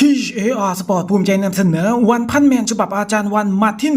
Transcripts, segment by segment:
THAR Sport ภูมิใจนำเสนอวันพันแมนฉบับอาจารย์วันมัดที่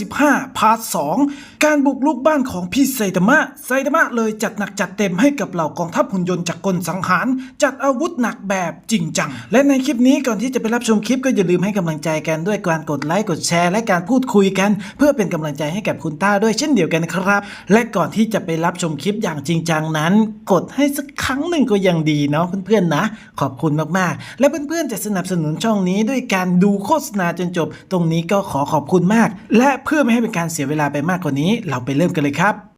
155 พาร์ท 2 การบุกลุกบ้านของพี่ไซตามะไซตามะเลยจัดหนักจัดเต็มให้กับเหล่ากองทัพหุ่นยนต์จากกลสังหาร จัดอาวุธหนักแบบจริงจัง และในคลิปนี้ก่อนที่จะไปรับชมคลิปก็อย่าลืมให้กำลังใจกันด้วยการกดไลค์กดแชร์ และการพูดคุยกัน เพื่อเป็นกำลังใจให้กับคุณต้าด้วยเช่นเดียวกันครับ และก่อนที่จะไปรับชมคลิปอย่างจริงจังนั้น กดให้สักครั้งหนึ่งก็ยังดีเนาะเพื่อนๆนะ ขอบคุณมากๆ และเพื่อนๆจะสนับสนุนช่องนี้ด้วยการดูโฆษณาจนจบ ตรงนี้ก็ขอขอบคุณมาก และเพื่อไม่ให้เป็นการเสียเวลาไปมากกว่านี้ เราไปเริ่มกันเลยครับ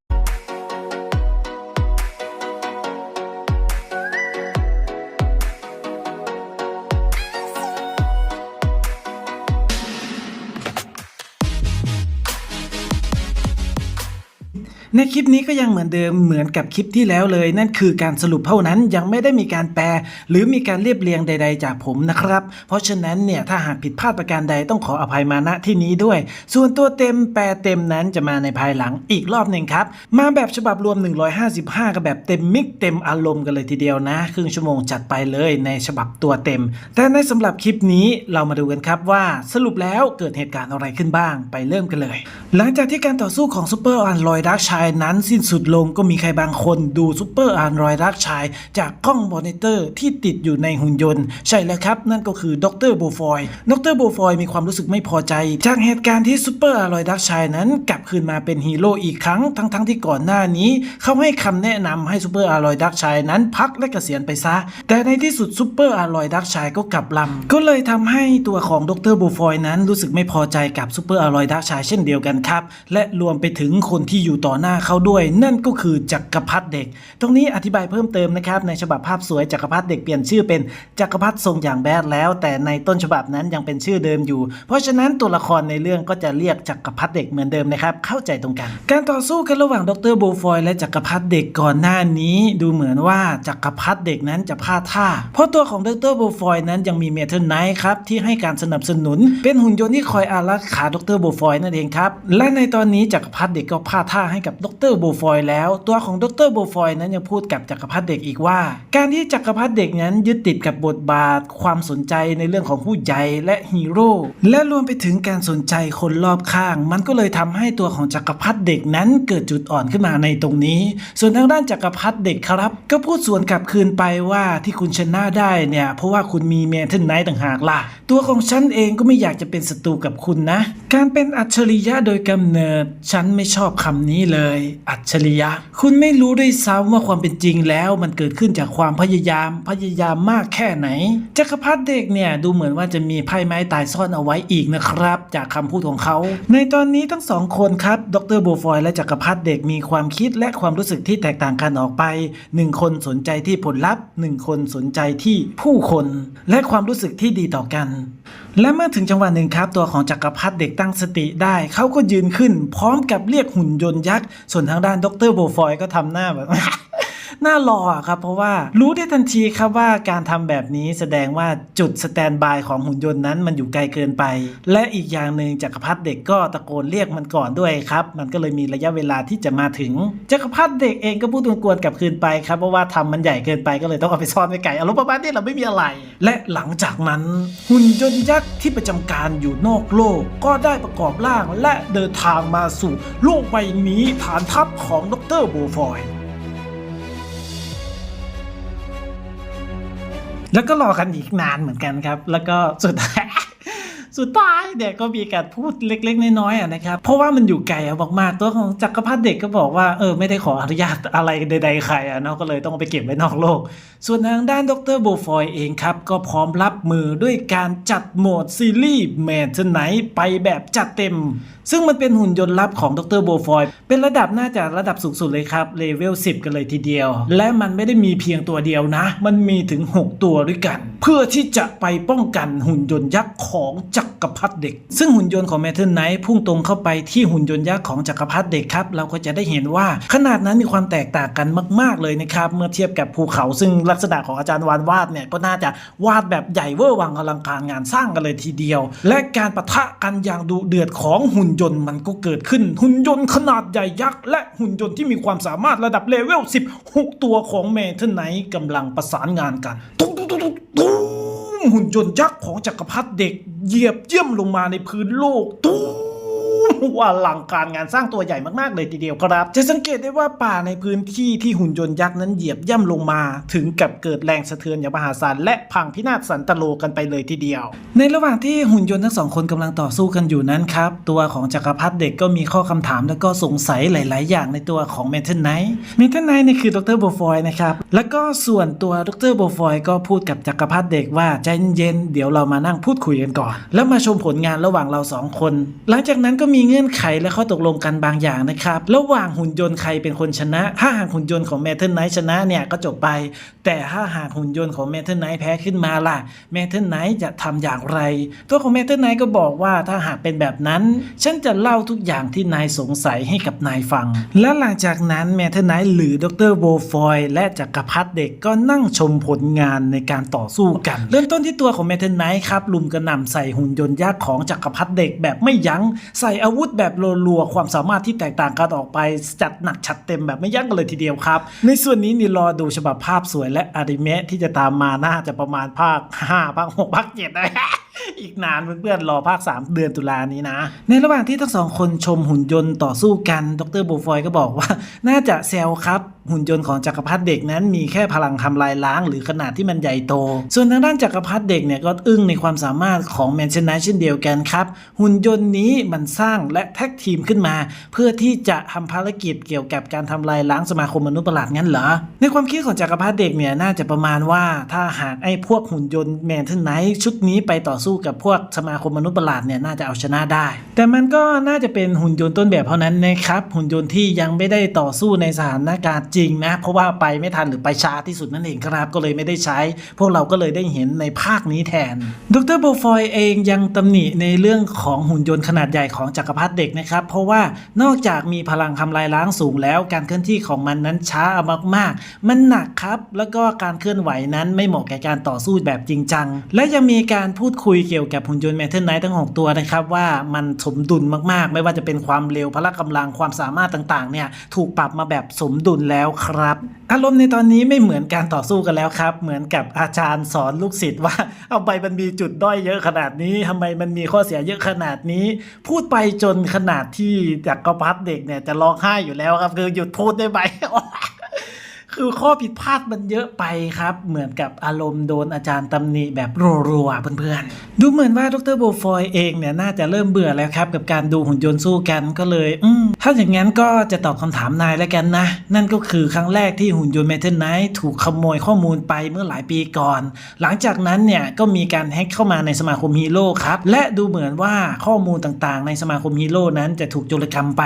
ในคลิปนี้ก็ยังเหมือนเดิมเหมือนกับคลิปที่แล้วเลย นั่นคือการสรุปเท่านั้นยังไม่ได้มีการแปล หรือมีการเรียบเรียงใด ๆ จากผมนะครับ เพราะฉะนั้นเนี่ยถ้าหากผิดพลาดประการใดต้องขออภัยมาณที่นี้ด้วย ส่วนตัวเต็มแปลเต็มนั้นจะมาในภายหลังอีกรอบหนึ่งครับ มาแบบฉบับรวม 155 กับแบบเต็มมิกเต็มอารมณ์กันเลยทีเดียวนะ ครึ่งชั่วโมงจัดไปเลยในฉบับตัวเต็ม แต่ในสำหรับคลิปนี้เรามาดูกันครับว่าสรุปแล้วเกิดเหตุการณ์อะไรขึ้นบ้างไปเริ่มกันเลย หลังจากที่การต่อสู้ของซูเปอร์อันรอยดักชายนั้นสิ้นสุดลงก็มีใครบางคนดูซูเปอร์อันรอยดักชาย จากกล้องมอนิเตอร์ที่ติดอยู่ในหุ่นยนต์ ใช่แล้วครับ นั่นก็คือดรโบฟอยดรโบฟอยมีความรู้สึกไม่พอใจ จากเหตุการณ์ที่ซูเปอร์อันรอยดักชายนั้นกลับคืนมาเป็นฮีโร่อีกครั้งทั้งๆที่ก่อนหน้านี้ เขาให้คำแนะนำให้ซูเปอร์อันรอยดักชายนั้นพักและเกษียณไปซะ แต่ในที่สุดซูเปอร์อันรอยดักชายก็กลับลำก็เลยทำให้ตัวของดรโบฟอยนั้นรู้สึกไม่พอใจกับซูเปอร์อันรอยดักชายเช่นเดียวกันครับและรวมไปถึงคนที่อยู่ต่อหน้าเขาด้วย นั่นก็คือจักรพรรดิเด็ก ตรงนี้อธิบายเพิ่มเติมนะครับในฉบับภาพสวยจักรพรรดิเด็กเปลี่ยนชื่อเป็นจักรพรรดิทรงอย่างแบดแล้ว แต่ในต้นฉบับนั้นยังเป็นชื่อเดิมอยู่ เพราะฉะนั้นตัวละครในเรื่องก็จะเรียกจักรพรรดิเด็กเหมือนเดิมนะครับเข้าใจตรงกัน การต่อสู้กันระหว่างดรโบฟอยและจักรพรรดิเด็กก่อนหน้านี้ ดูเหมือนว่าจักรพรรดิเด็กนั้นจะพลาดท่า เพราะตัวของดรโบฟอยนั้นยังมีเมทัลไนท์ครับที่ให้การสนับสนุน เป็นหุ่นยนต์ที่คอยอารักขาดรโบฟอยนั่นเองครับและในตอนนี้จักรพรรดิเด็กก็พลาดท่าให้กับดรโบฟอยแล้ว ตัวของดรโบฟอยนั้นยังพูดกับจักรพรรดิเด็กอีกว่า การที่จักรพรรดิเด็กนั้นยึดติดกับบทบาท ความสนใจในเรื่องของผู้ใหญ่และฮีโร่และรวมไปถึงการสนใจคนรอบข้าง มันก็เลยทำให้ตัวของจักรพรรดิเด็กนั้นเกิดจุดอ่อนขึ้นมาในตรงนี้ ส่วนทางด้านจักรพรรดิเด็กครับ ก็พูดสวนกลับคืนไปว่าที่คุณชนะได้เนี่ยเพราะว่าคุณมีเมทัลไนท์ต่างหากล่ะ ตัวของฉันเองก็ไม่อยากจะเป็นศัตรูกับคุณนะ การเป็นอัจฉริยะโดยกำเนิดฉันไม่ชอบคำนี้เลยอัจฉริยะ คุณไม่รู้ด้วยซ้ำว่าความเป็นจริงแล้ว มันเกิดขึ้นจากความพยายาม พยายามมากแค่ไหน จักรพรรดิเด็กเนี่ยดูเหมือนว่าจะมีไพ่ไม้ตายซ่อนเอาไว้อีกนะครับ จากคำพูดของเขา ในตอนนี้ทั้งสองคนครับ ดรโบฟอยและจักรพรรดิเด็กมีความคิดและความรู้สึกที่แตกต่างกันออกไปหนึ่งคนสนใจที่ผลลัพธ์หนึ่งคนสนใจที่ผู้คน และความรู้สึกที่ดีต่อกัน และเมื่อถึงจังหวะหนึ่งครับ ตัวของจักรพรรดิเด็กตั้งสติได้เขาก็ยืนขึ้น พร้อมกับเรียกหุ่นยนต์ยักษ์ส่วนทางด้านดรโบฟอยก็ทำหน้าแบบ น่ารออครับ เพราะว่ารู้ได้ทันทีครับว่าการทำแบบนี้แสดงว่าจุดสแตนบายของหุ่นยนต์นั้นมันอยู่ไกลเกินไป และอีกอย่างหนึ่งจักรพรรดิเด็กก็ตะโกนเรียกมันก่อนด้วยครับ มันก็เลยมีระยะเวลาที่จะมาถึง จักรพรรดิเด็กเองก็พูดกวนๆกลับคืนไปครับเพราะว่าทำมันใหญ่เกินไปก็เลยต้องเอาไปซ่อนไว้ไกลอารมณ์ประมาณนี้เราไม่มีอะไร และหลังจากนั้นหุ่นยนต์ยักษ์ที่ประจำการอยู่นอกโลก ก็ได้ประกอบร่างและเดินทางมาสู่โลกใบนี้ฐานทัพของดรโบฟอย แล้วก็รอกันอีกนานเหมือนกันครับ แล้วก็สุดท้าย สุดท้ายเนี่ยก็มีการพูดเล็กๆ น้อยๆนะครับ เพราะว่ามันอยู่ไกลมากๆตัวของจักรพรรดิเด็กก็บอกว่าเออไม่ได้ขออนุญาตอะไรใดๆใครอะเนาะก็เลยต้องเอาไปเก็บไว้นอกโลก ส่วนทางด้านดรโบฟอยเองครับ ก็พร้อมรับมือด้วยการจัดโหมดซีรีส์แมนไหนไปแบบจัดเต็ม ซึ่งมันเป็นหุ่นยนต์ลับของดรโบฟอยเป็นระดับน่าจะระดับสูงสุดเลยครับเลเวล10 กันเลยทีเดียว และมันไม่ได้มีเพียงตัวเดียวนะ มันมีถึง 6 ตัวด้วยกัน เพื่อที่จะไปป้องกันหุ่นยนต์ยักษ์ของจัักรพรรดิเด็ก ซึ่งหุ่นยนต์ของแมทเทิลไนท์พุ่งตรงเข้าไปที่หุ่นยนต์ยักษ์ของจักรพรรดิเด็กครับ เราก็จะได้เห็นว่าขนาดนั้นมีความแตกต่างกันมาก ๆ เลยนะครับ เมื่อเทียบกับภูเขา ซึ่งลักษณะของอาจารย์วานวาดเนี่ยก็น่าจะวาดแบบใหญ่เวอร์วังอลังการงานสร้างกันเลยทีเดียว และการปะทะกันอย่างดุเดือดของหุ่นยนต์มันก็เกิดขึ้น หุ่นยนต์ขนาดใหญ่ยักษ์และหุ่นยนต์ที่มีความสามารถระดับเลเวล16 ตัวของเมทัลไนท์กำลังประสานงานกันตุ้มตุ้มตุ้มตุ้มตุ้ม หุ่นยนต์ยักษ์ของจักรพรรดิเด็กเหยียบเยี่ยมลงมาในพื้นโลกตู้ ว่าหลังการงานสร้างตัวใหญ่มากๆเลยทีเดียวครับ จะสังเกตได้ว่าป่าในพื้นที่ที่หุ่นยนต์ยักษ์นั้นเหยียบย่ำลงมา ถึงกับเกิดแรงสะเทือนอย่างมหาศาลและพังพินาศสันตโลกันไปเลยทีเดียว ในระหว่างที่หุ่นยนต์ทั้งสองคนกำลังต่อสู้กันอยู่นั้นครับ ตัวของจักรพรรดิเด็กก็มีข้อคำถามและก็สงสัยหลาย ๆ อย่างในตัวของเมทัลไนท์เมทัลไนท์นี่คือดรโบฟอยนะครับแล้วก็ส่วนตัวดรโบฟอยก็พูดกับจักรพรรดิเด็กว่าใจเย็นเดี๋ยวเรามานั่งพูดคุยกันก่อน แล้วมาชมผลงานระหว่างเราสองคน หลังจากนั้นก็มีเงื่อนไขและข้อตกลงกันบางอย่างนะครับ ระหว่างหุ่นยนต์ใครเป็นคนชนะ ถ้าหากหุ่นยนต์ของเมทัลไนท์ชนะเนี่ยก็จบไป แต่ถ้าหากหุ่นยนต์ของเมทัลไนท์แพ้ขึ้นมาล่ะเมทัลไนท์จะทำอย่างไร ตัวของเมทัลไนท์ก็บอกว่าถ้าหากเป็นแบบนั้น ฉันจะเล่าทุกอย่างที่นายสงสัยให้กับนายฟัง และหลังจากนั้นเมทัลไนท์หรือดรโบฟอยและจักรพรรดิเด็กก็นั่งชมผลงานในการต่อสู้กัน เริ่มต้นที่ตัวของเมทัลไนท์ครับลุมกระหน่ำใส่หุ่นยนต์ยักษ์ของจักรพรรดิเด็กแบบไม่ยัง้งใส่อาวุธแบบรัวๆความสามารถที่แตกต่างกันออกไป จัดหนักชัดเต็มแบบไม่ยั้งกันเลยทีเดียวครับ ในส่วนนี้นี่รอดูฉบับภาพสวยและอนิเมะที่จะตามมาน่าจะประมาณภาค 5 ภาค 6 ภาค 7 นะอีกนานเพื่อนๆ รอภาค 3 เดือนตุลานี้นะ ในระหว่างที่ทั้งสองคนชมหุ่นยนต์ต่อสู้กัน ดรโบฟอยก็บอกว่า น่าจะเซลครับหุ่นยนต์ของจักรพรรดิเด็กนั้นมีแค่พลังทำลายล้าง หรือขนาดที่มันใหญ่โต ส่วนทางด้านจักรพรรดิเด็กเนี่ยก็อึ้งในความสามารถของแมนเชนไนเช่นเดียวกันครับ หุ่นยนต์นี้มันสร้างและแท็กทีมขึ้นมา เพื่อที่จะทำภารกิจเกี่ยวกับการทำลายล้างสมาคมมนุษย์ประหลาดงั้นเหรอ ในความคิดของจักรพรรดิเด็กเนี่ยน่าจะประมาณว่า ถ้าหากไอ้พวกหุ่นยนต์แมนเทนไนท์ชุดนี้ไปต่อสู้กับพวกสมาคมมนุษย์ประหลาดเนี่ยน่าจะเอาชนะได้ แต่มันก็น่าจะเป็นหุ่นยนต์ต้นแบบเท่านั้นนะครับหุ่นยนต์ที่ยังไม่ได้ต่อสู้ในสถานการณ์จริงนะ เพราะว่าไปไม่ทันหรือไปช้าที่สุดนั่นเองครับ ก็เลยไม่ได้ใช้ พวกเราก็เลยได้เห็นในภาคนี้แทน ดรโบฟอยเองยังตำหนิในเรื่องของหุ่นยนต์ขนาดใหญ่ของจักรพรรดิเด็กนะครับ เพราะว่านอกจากมีพลังทำลายล้างสูงแล้ว การเคลื่อนที่ของมันนั้นช้ามากๆ มันหนักครับ แล้วก็การเคลื่อนไหวนั้นไม่เหมาะแก่การต่อสู้แบบจริงจัง และยังมีการพูดคุยเกี่ยวกับหุ่นยนต์แมทเทอร์ไนท์ทั้ง 6 ตัวนะครับว่ามันสมดุลมากๆ ไม่ว่าจะเป็นความเร็วพละกำลังความสามารถต่างๆเนี่ยถูกปรับมาแบบสมดุลแล้วครับ อารมณ์ในตอนนี้ไม่เหมือนการต่อสู้กันแล้วครับ เหมือนกับอาจารย์สอนลูกศิษย์ว่า เอาไปมันมีจุดด้อยเยอะขนาดนี้ทำไมมันมีข้อเสียเยอะขนาดนี้ พูดไปจนขนาดที่จักรพัดเด็กเนี่ยจะร้องไห้อยู่แล้วครับคือหยุดพูดได้ไหม คือข้อผิดพลาดมันเยอะไปครับ เหมือนกับอารมณ์โดนอาจารย์ตำหนิแบบรัวๆเพื่อนๆ ดูเหมือนว่าดรโบฟอยเองเนี่ยน่าจะเริ่มเบื่อแล้วครับ กับการดูหุ่นยนต์สู้กันก็เลย อืมถ้าอย่างนั้นก็จะตอบคำถามนายแล้วกันนะ นั่นก็คือครั้งแรกที่หุ่นยนต์เมทัลไนท์ถูกขโมยข้อมูลไปเมื่อหลายปีก่อน หลังจากนั้นเนี่ยก็มีการแฮ็กเข้ามาในสมาคมฮีโร่ครับ และดูเหมือนว่าข้อมูลต่างๆ ในสมาคมฮีโร่นั้นจะถูกโจรกรรมไป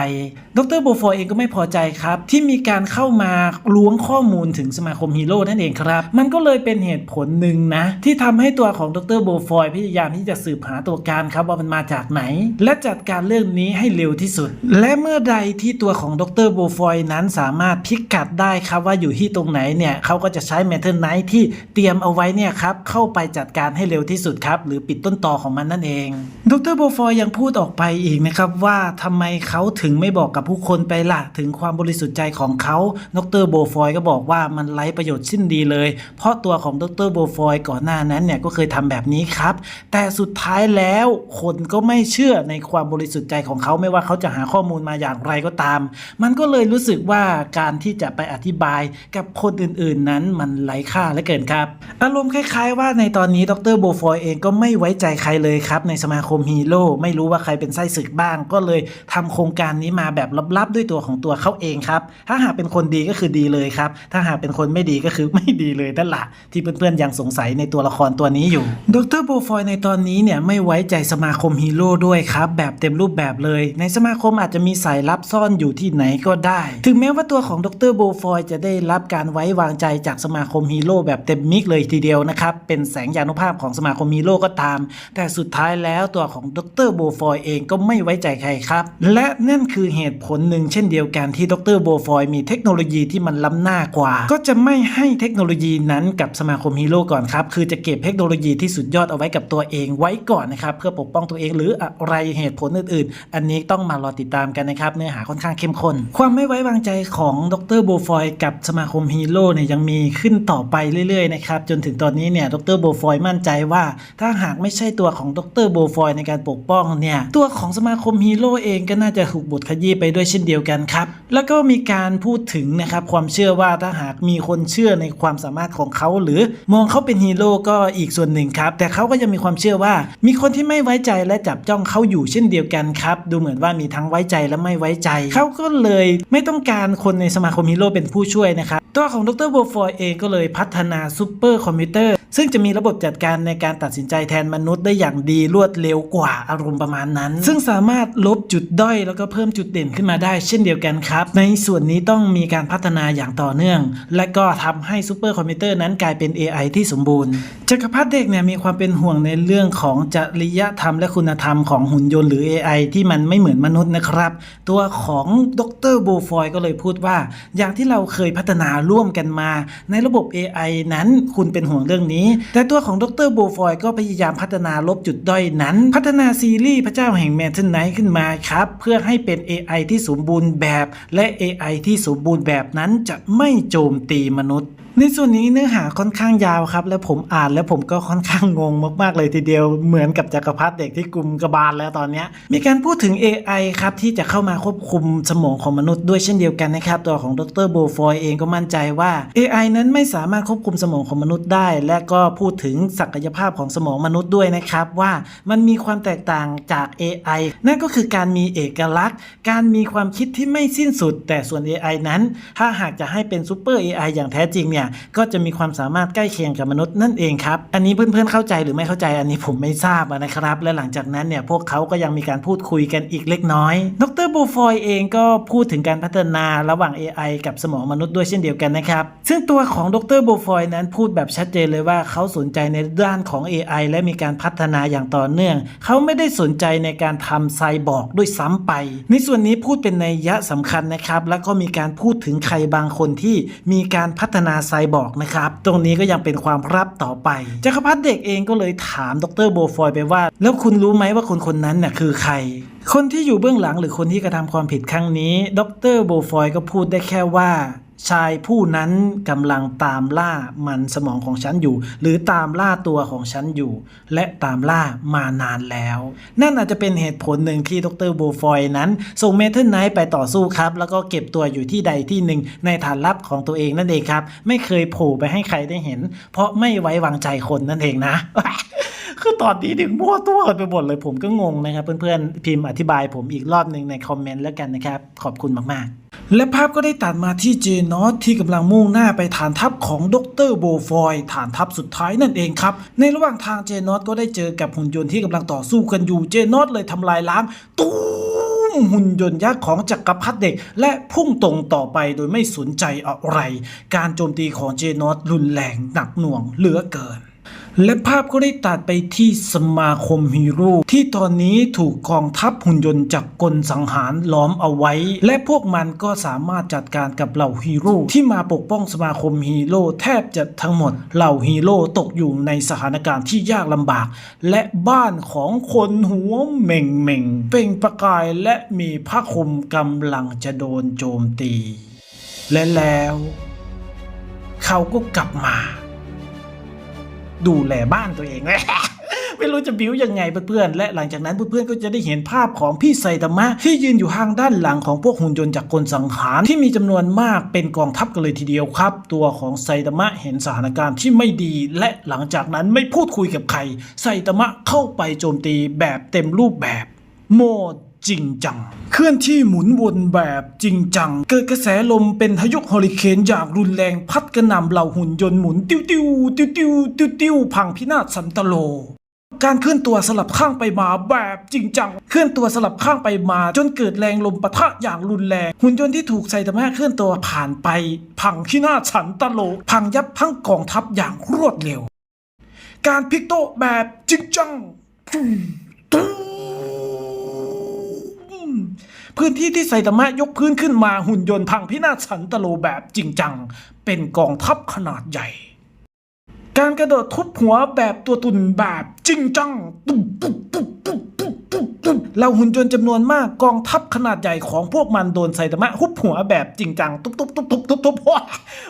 ดรโบฟอยเองก็ไม่พอใจครับ ที่มีการเข้ามาล้วงข้อข้อมูลถึงสมาคมฮีโร่นั่นเองครับ มันก็เลยเป็นเหตุผลหนึ่งนะ ที่ทำให้ตัวของดรโบฟอยพยายามที่จะสืบหาตัวการครับว่ามันมาจากไหน และจัดการเรื่องนี้ให้เร็วที่สุด และเมื่อใดที่ตัวของดรโบฟอยนั้นสามารถพิกัดได้ครับว่าอยู่ที่ตรงไหนเนี่ยเขาก็จะใช้เมทัลไนท์ที่เตรียมเอาไว้เนี่ยครับเข้าไปจัดการให้เร็วที่สุดครับหรือปิดต้นตอของมันนั่นเอง ดรโบฟอยยังพูดออกไปอีกนะครับว่าทำไมเขาถึงไม่บอกกับผู้คนไปล่ะถึงความบริสุทธิ์ใจของเขาดรโบฟอยก็บอกว่ามันไร้ประโยชน์สิ้นดีเลย เพราะตัวของดรโบฟอยก่อนหน้านั้นเนี่ยก็เคยทำแบบนี้ครับ แต่สุดท้ายแล้วคนก็ไม่เชื่อในความบริสุทธิ์ใจของเขาไม่ว่าเขาจะหาข้อมูลมาอย่างไรก็ตาม มันก็เลยรู้สึกว่าการที่จะไปอธิบายกับคนอื่นๆนั้นมันไร้ค่าเหลือเกินครับ อารมณ์คล้ายๆ ว่าในตอนนี้ดรโบฟอยเองก็ไม่ไว้ใจใครเลยครับ ในสมาคมฮีโร่ไม่รู้ว่าใครเป็นไส้ศึกบ้าง ก็เลยทำโครงการนี้มาแบบลับๆด้วยตัวของตัวเขาเองครับ ถ้าหากเป็นคนดีก็คือดีเลยครับถ้าหากเป็นคนไม่ดีก็คือไม่ดีเลยนั่นแหละที่เพื่อนๆยังสงสัยในตัวละครตัวนี้อยู่ ดรโบฟอยในตอนนี้เนี่ยไม่ไว้ใจสมาคมฮีโร่ด้วยครับแบบเต็มรูปแบบเลย ในสมาคมอาจจะมีสายลับซ่อนอยู่ที่ไหนก็ได้ ถึงแม้ว่าตัวของดรโบฟอยจะได้รับการไว้วางใจจากสมาคมฮีโร่แบบเต็มมิกเลยทีเดียวนะครับเป็นแสงยานุภาพของสมาคมฮีโร่ก็ตาม แต่สุดท้ายแล้วตัวของดรโบฟอยเองก็ไม่ไว้ใจใครครับ และนั่นคือเหตุผลหนึ่งเช่นเดียวกันที่ดรโบฟอยมีเทคโนโลยีที่มันล้ำหน้าากกว่า ก็จะไม่ให้เทคโนโลยีนั้นกับสมาคมฮีโร่ก่อนครับ คือจะเก็บเทคโนโลยีที่สุดยอดเอาไว้กับตัวเองไว้ก่อนนะครับ เพื่อปกป้องตัวเองหรืออะไรเหตุผลอื่น ๆ อันนี้ต้องมารอติดตามกันนะครับ เนื้อหาค่อนข้างเข้มข้น ความไม่ไว้วางใจของดรโบฟอยกับสมาคมฮีโร่เนี่ยยังมีขึ้นต่อไปเรื่อย ๆ นะครับ จนถึงตอนนี้เนี่ยดรโบฟอยมั่นใจว่า ถ้าหากไม่ใช่ตัวของดรโบฟอยในการปกป้องเนี่ยตัวของสมาคมฮีโร่เองก็น่าจะถูกบทขยี้ไปด้วยเช่นเดียวกันครับแล้วก็มีการพูดถึงนะครับความเชื่อว่าถ้าหากมีคนเชื่อในความสามารถของเขาหรือมองเขาเป็นฮีโร่ก็อีกส่วนหนึ่งครับ แต่เขาก็ยังมีความเชื่อว่า มีคนที่ไม่ไว้ใจและจับจ้องเขาอยู่เช่นเดียวกันครับ ดูเหมือนว่ามีทั้งไว้ใจและไม่ไว้ใจ เขาก็เลยไม่ต้องการคนในสมาคมฮีโร่เป็นผู้ช่วยนะครับตัวของดรโบฟอยเองก็เลยพัฒนาซูเปอร์คอมพิวเตอร์ซึ่งจะมีระบบจัดการในการตัดสินใจแทนมนุษย์ได้อย่างดีรวดเร็วกว่าอารมณ์ประมาณนั้น ซึ่งสามารถลบจุดด้อยแล้วก็เพิ่มจุดเด่นขึ้นมาได้เช่นเดียวกันครับ ในส่วนนี้ต้องมีการพัฒนาอย่างต่อเนื่องและก็ทำให้ซูเปอร์คอมพิวเตอร์นั้นกลายเป็น AI ที่สมบูรณ์จักรพรรดิเด็กเนี่ยมีความเป็นห่วงในเรื่องของจริยธรรมและคุณธรรมของหุ่นยนต์หรือ AI ที่มันไม่เหมือนมนุษย์นะครับ ตัวของดรโบฟอยก็เลยพูดว่า อย่างที่เราเคยพัฒนาร่วมกันมา ในระบบ AI นั้นคุณเป็นห่วงเรื่องนี้ แต่ตัวของดรโบฟอยก็พยายามพัฒนาลบจุดด้อยนั้น พัฒนาซีรีส์พระเจ้าแห่งแมทเทนไนท์ขึ้นมาครับ เพื่อให้เป็น AI ที่สมบูรณ์แบบ และ AI ที่สมบูรณ์แบบนั้นจะไม่ไม่โจมตีมนุษย์ ในส่วนนี้เนื้อหาค่อนข้างยาวครับ และผมอ่านแล้วผมก็ค่อนข้างงงมากๆเลยทีเดียวเหมือนกับจักรพรรดิเด็กที่กลุ่มกระบาลแล้วตอนนี้มีการพูดถึง AI ครับที่จะเข้ามาควบคุมสมองของมนุษย์ด้วยเช่นเดียวกันนะครับตัวของดรโบฟอยเองก็มั่นใจว่า AI นั้นไม่สามารถควบคุมสมองของมนุษย์ได้ และก็พูดถึงศักยภาพของสมองมนุษย์ด้วยนะครับว่ามันมีความแตกต่างจาก AI นั่นก็คือการมีเอกลักษณ์ การมีความคิดที่ไม่สิ้นสุด แต่ส่วน AI นั้น ถ้าหากจะให้เป็นซูเปอร์ AI อย่างแท้จริงเนี่ยก็จะมีความสามารถใกล้เคียงกับมนุษย์นั่นเองครับ อันนี้เพื่อนๆเข้าใจหรือไม่เข้าใจอันนี้ผมไม่ทราบนะครับ และหลังจากนั้นเนี่ยพวกเขาก็ยังมีการพูดคุยกันอีกเล็กน้อย ดรโบฟอยเองก็พูดถึงการพัฒนาระหว่าง AI กับสมองมนุษย์ด้วยเช่นเดียวกันนะครับ ซึ่งตัวของดรโบฟอยนั้นพูดแบบชัดเจนเลยว่าเขาสนใจในด้านของ AI และมีการพัฒนาอย่างต่อเนื่อง เขาไม่ได้สนใจในการทำไซบอร์กด้วยซ้ำไป ในส่วนนี้พูดเป็นในยยะสำคัญนะครับ แล้วก็มีการพูดถึงใครบางคนที่มีการพัฒนาไซบอร์กนะครับ ตรงนี้ก็ยังเป็นความลับต่อไป จักรพรรดิเด็กเองก็เลยถามดรโบฟอยไปว่า แล้วคุณรู้ไหมว่าคนคนนั้นน่ะคือใคร คนที่อยู่เบื้องหลังหรือคนที่กระทำความผิดครั้งนี้ ดรโบฟอยก็พูดได้แค่ว่า ชายผู้นั้นกำลังตามล่ามันสมองของฉันอยู่ หรือตามล่าตัวของฉันอยู่ และตามล่ามานานแล้ว นั่นอาจจะเป็นเหตุผลหนึ่งที่ดรโบฟอยนั้น ส่งเมทัลไนท์ไปต่อสู้ครับ แล้วก็เก็บตัวอยู่ที่ใดที่หนึ่งในฐานลับของตัวเองนั่นเองครับ ไม่เคยโผล่ไปให้ใครได้เห็น เพราะไม่ไว้วางใจคนนั่นเองนะ คือตอนนี้ถึงมั่วตัวไปหมดเลยผมก็งงนะครับ เพื่อนๆ พิมพ์อธิบายผมอีกรอบหนึ่งในคอมเมนต์แล้วกันนะครับ ขอบคุณมากๆ และภาพก็ได้ตัดมาที่เจนอตที่กำลังมุ่งหน้าไปฐานทัพของดรโบฟอยฐานทัพสุดท้ายนั่นเองครับ ในระหว่างทางเจนอตก็ได้เจอกับหุ่นยนต์ที่กำลังต่อสู้กันอยู่เจนอตเลยทำลายล้างตู้มหุ่นยนต์ยักษ์ของจักรพรรดิเด็ก และพุ่งตรงต่อไปโดยไม่สนใจอะไร การโจมตีของเจนอตรุนแรงหนักหน่วงเหลือเกิน และภาพก็ได้ตัดไปที่สมาคมฮีโร่ที่ตอนนี้ถูกกองทัพหุ่นยนต์จากกลสังหารล้อมเอาไว้ และพวกมันก็สามารถจัดการกับเหล่าฮีโร่ที่มาปกป้องสมาคมฮีโร่แทบจะทั้งหมด เหล่าฮีโร่ตกอยู่ในสถานการณ์ที่ยากลำบาก และบ้านของคนหัวเหม่งเหม่งเป่งประกายและมีผ้าคลุมกำลังจะโดนโจมตี และแล้ว เขาก็กลับมา ดูแลบ้านตัวเอง ไม่รู้จะบิ้วยังไงเพื่อนๆและหลังจากนั้นเพื่อนๆก็จะได้เห็นภาพของพี่ไซตามะที่ยืนอยู่ทางด้านหลังของพวกหุ่นยนต์จากกลสังหารที่มีจำนวนมากเป็นกองทัพกันเลยทีเดียวครับ ตัวของไซตามะเห็นสถานการณ์ที่ไม่ดี และหลังจากนั้นไม่พูดคุยกับใครไซตามะเข้าไปโจมตีแบบเต็มรูปแบบโหมด จริงจัง เคลื่อนที่หมุนวนแบบจริงจัง เกิดกระแสลมเป็นพายุเฮอริเคนอย่างรุนแรงพัดกระหน่ำเหล่าหุ่นยนต์หมุนติ้วติ้วติ้วติ้วติ้วติ้วพังพินาศสันตโล การเคลื่อนตัวสลับข้างไปมาแบบจริงจัง เคลื่อนตัวสลับข้างไปมา จนเกิดแรงลมปะทะอย่างรุนแรง หุ่นยนต์ที่ถูกไซตามะเคลื่อนตัวผ่านไป พังพินาศสันตโล พังยับพังกองทัพอย่างรวดเร็ว การพลิกโต๊ะแบบจริงจัง พื้นที่ที่ไซตามะยกพื้นขึ้นมาหุ่นยนต์พังพินาศสันตโลแบบจริงจัง เป็นกองทัพขนาดใหญ่ การกระโดดทุบหัวแบบตัวตุนแบบจริงจัง ตุ๊บปุ๊บปุ๊บปุ๊บ ตุ๊บตุ๊บตุ๊บแล้วหุ่นยนต์จำนวนมากกองทัพขนาดใหญ่ของพวกมันโดนไซตามะฮุบหัวแบบจริงจังตุ๊บตุ๊บตุ๊บตุ๊บตุ๊บตุ๊บ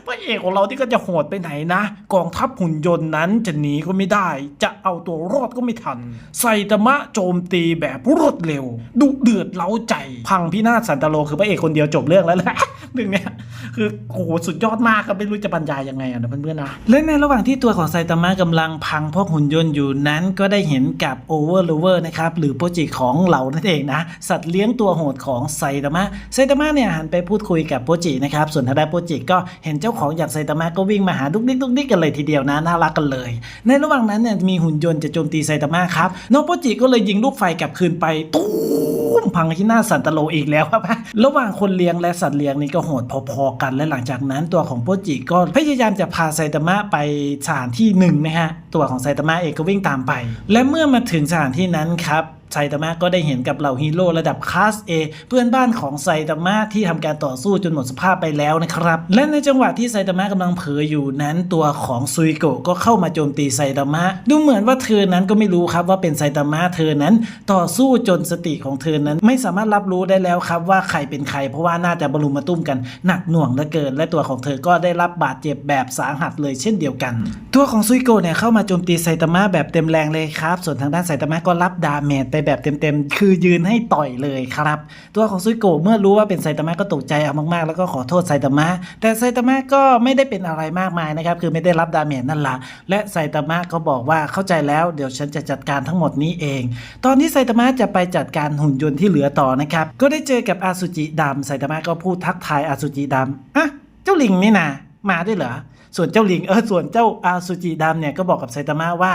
พระเอกของเราที่ก็จะโหดไปไหนนะ กองทัพหุ่นยนต์นั้นจะหนีก็ไม่ได้ จะเอาตัวรอดก็ไม่ทัน ไซตามะโจมตีแบบรวดเร็ว ดุเดือดเล้าใจ พังพินาศสันตโลคือพระเอกคนเดียวจบเรื่องแล้วแหละหนึ่งเนี่ย คือโอ้โหสุดยอดมากครับไม่รู้จะบรรยายยังไงอะนะเพื่อนๆนะและในระหว่างที่ตัวของไซตามะกำลังพังพวกหุ่นยนต์อยู่นั้นก็ได้เห็นกับโอเวอร์ลูเวอร์นะครับหรือโปรเจกต์ของเรานั่นเองนะ สัตว์เลี้ยงตัวโหดของไซตามะไซตามะเนี่ยหันไปพูดคุยกับโปรเจกต์นะครับส่วนทางด้านโปรเจกต์ก็เห็นเจ้าของอย่างไซตามะก็วิ่งมาหาดุกดิกดุกดิกกันเลยทีเดียวนะน่ารักกันเลย ในระหว่างนั้นเนี่ยมีหุ่นยนต์จะโจมตีไซตามะครับน้องโปรเจกต์ก็เลยยิงลูกไฟกลับคืนไปตู้มพังที่หน้าสันตโลอีกแล้วครับระหว่างคนเลี้ยงและสัตว์เลี้ยงนี่ก็โหดพอๆกัน และหลังจากนั้นตัวของโปจิก็พยายามจะพาไซตามะไปสถานที่หนึ่งนะฮะตัวของไซตามะเองก็วิ่งตามไป และเมื่อมาถึงสถานที่นั้นครับไซตามะก็ได้เห็นกับเหล่าฮีโร่ระดับคลาส A เพื่อนบ้านของไซตามะที่ทำการต่อสู้จนหมดสภาพไปแล้วนะครับ และในจังหวะที่ไซตามะกำลังเผลออยู่นั้นตัวของซุยโกะก็เข้ามาโจมตีไซตามะ ดูเหมือนว่าเธอนั้นก็ไม่รู้ครับว่าเป็นไซตามะเธอนั้น ต่อสู้จนสติของเธอนั้น ไม่สามารถรับรู้ได้แล้วครับว่าใครเป็นใคร เพราะว่าน่าจะบรรลุมมาตุ้มกันหนักหน่วงเหลือเกิน และตัวของเธอก็ได้รับบาดเจ็บแบบสาหัสเลยเช่นเดียวกัน ตัวของซุยโกะเนี่ยเข้ามาโจมตีไซตามะแบบเต็มแรงเลยครับ ส่วนทางด้านไซตามะก็รับดาเมจไปแบบเต็มๆ คือยืนให้ต่อยเลยครับ ตัวของซุยโกะเมื่อรู้ว่าเป็นไซตามะก็ตกใจเอามากๆ แล้วก็ขอโทษไซตามะ แต่ไซตามะก็ไม่ได้เป็นอะไรมากมายนะครับ คือไม่ได้รับดาเมจนั่นละและไซตามะก็บอกว่าเข้าใจแล้วเดี๋ยวฉันจะจัดการทั้งหมดนี้เอง ตอนนี้ไซตามะจะไปจัดการหุ่นยนต์ที่เหลือต่อนะครับ ก็ได้เจอกับอาสุจิดำไซตามะก็พูดทักทายอาสุจิดำอะเจ้าลิงนี่นะมาด้วยเหรอ ส่วนเจ้าลิงเออส่วนเจ้าอาสุจิดำเนี่ยก็บอกกับไซตามะว่า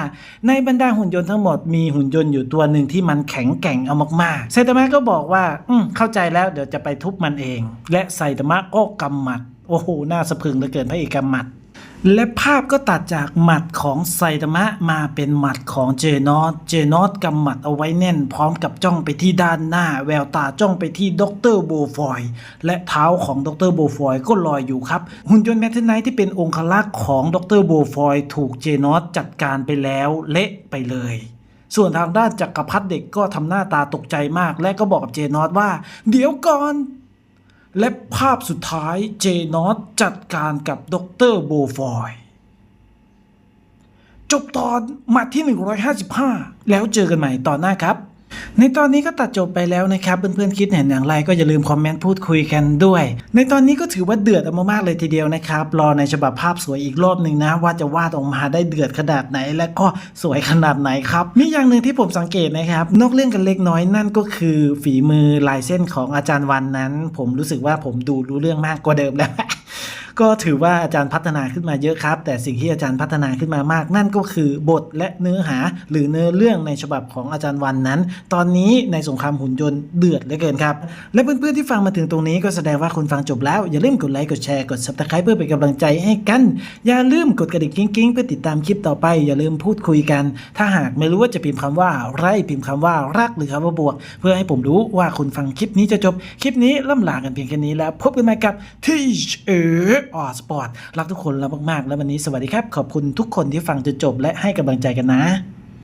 ในบรรดาหุ่นยนต์ทั้งหมดมีหุ่นยนต์อยู่ตัวหนึ่งที่มันแข็งแกร่งเอามากๆไซตามะก็บอกว่า อืมเข้าใจแล้วเดี๋ยวจะไปทุบมันเอง และไซตามะก็กำหมัดโอ้โหน่าสะพรึงเหลือเกินพระเอกกำหมัด และภาพก็ตัดจากหมัดของไซตามะมาเป็นหมัดของเจนอตเจนอตกำหมัดเอาไว้แน่นพร้อมกับจ้องไปที่ด้านหน้า แววตาจ้องไปที่ด็อกเตอร์โบฟอยและเท้าของด็อกเตอร์โบฟอยก็ลอยอยู่ครับ หุ่นยนต์แมทเทนไนท์ที่เป็นองคลักษ์ของด็อกเตอร์โบฟอยถูกเจนอตจัดการไปแล้วเละไปเลย ส่วนทางด้านจักรพรรดิเด็กก็ทำหน้าตาตกใจมาก และก็บอกกับเจนอตว่า เดี๋ยวก่อน และภาพสุดท้ายเจนอตจัดการกับด็อกเตอร์โบฟอยจบตอนมาที่ 155 แล้วเจอกันใหม่ตอนหน้าครับ ในตอนนี้ก็ตัดจบไปแล้วนะครับ เพื่อนๆคิดเห็นอย่างไรก็อย่าลืมคอมเมนต์พูดคุยกันด้วย ในตอนนี้ก็ถือว่าเดือดมากๆเลยทีเดียวนะครับ รอในฉบับภาพสวยอีกรอบหนึ่งนะ ว่าจะวาดออกมาได้เดือดขนาดไหน และก็สวยขนาดไหนครับ มีอย่างหนึ่งที่ผมสังเกตนะครับ นอกเรื่องกันเล็กน้อยนั่นก็คือฝีมือลายเส้นของอาจารย์วันนั้น ผมรู้สึกว่าผมดูรู้เรื่องมากกว่าเดิมแล้ว ก็ถือว่าอาจารย์พัฒนาขึ้นมาเยอะครับ แต่สิ่งที่อาจารย์พัฒนาขึ้นมามาก นั่นก็คือบทและเนื้อหาหรือเนื้อเรื่องในฉบับของอาจารย์วันนั้น ตอนนี้ในสงครามหุ่นยนต์เดือดเหลือเกินครับ และเพื่อนๆที่ฟังมาถึงตรงนี้ก็แสดงว่าคุณฟังจบแล้ว อย่าลืมกดไลค์กดแชร์กด subscribe เพื่อเป็นกำลังใจให้กัน อย่าลืมกดกระดิ่งกิ้งๆเพื่อติดตามคลิปต่อไป อย่าลืมพูดคุยกัน ถ้าหากไม่รู้ว่าจะพิมพ์คำว่าไรพิมพ์คำว่ารักหรือคำว่าบวก เพื่อให้ผมรู้ว่าคุณฟังคลิปนี้จะจบคลิปนี้ล่ำลากันเพียงแค่นี้แล้ว พบกันใหม่กับทีเอออสปอร์ตรักทุกคนแล้วมากๆ แล้ววันนี้สวัสดีครับ ขอบคุณทุกคนที่ฟังจนจบและให้กำลังใจกันนะ